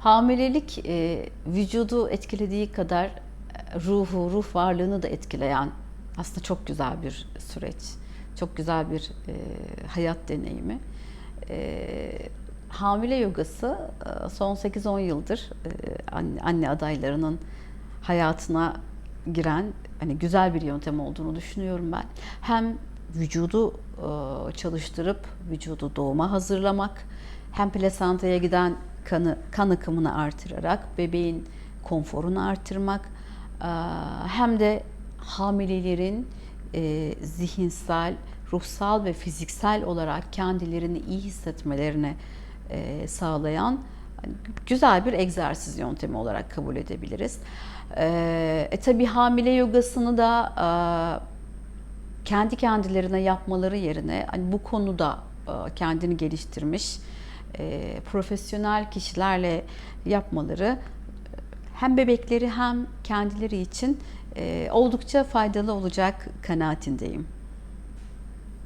Hamilelik e, vücudu etkilediği kadar e, ruhu, ruh varlığını da etkileyen aslında çok güzel bir süreç. Çok güzel bir e, hayat deneyimi. E, hamile yogası e, son 8-10 yıldır e, anne, anne adaylarının hayatına giren hani güzel bir yöntem olduğunu düşünüyorum ben. Hem vücudu çalıştırıp vücudu doğuma hazırlamak, hem plasantaya giden kanı kan akımını artırarak bebeğin konforunu artırmak, hem de hamilelerin zihinsel, ruhsal ve fiziksel olarak kendilerini iyi hissetmelerini sağlayan hani, güzel bir egzersiz yöntemi olarak kabul edebiliriz. E, e tabi hamile yogasını da kendi kendilerine yapmaları yerine hani bu konuda kendini geliştirmiş e, profesyonel kişilerle yapmaları hem bebekleri hem kendileri için e, oldukça faydalı olacak kanaatindeyim.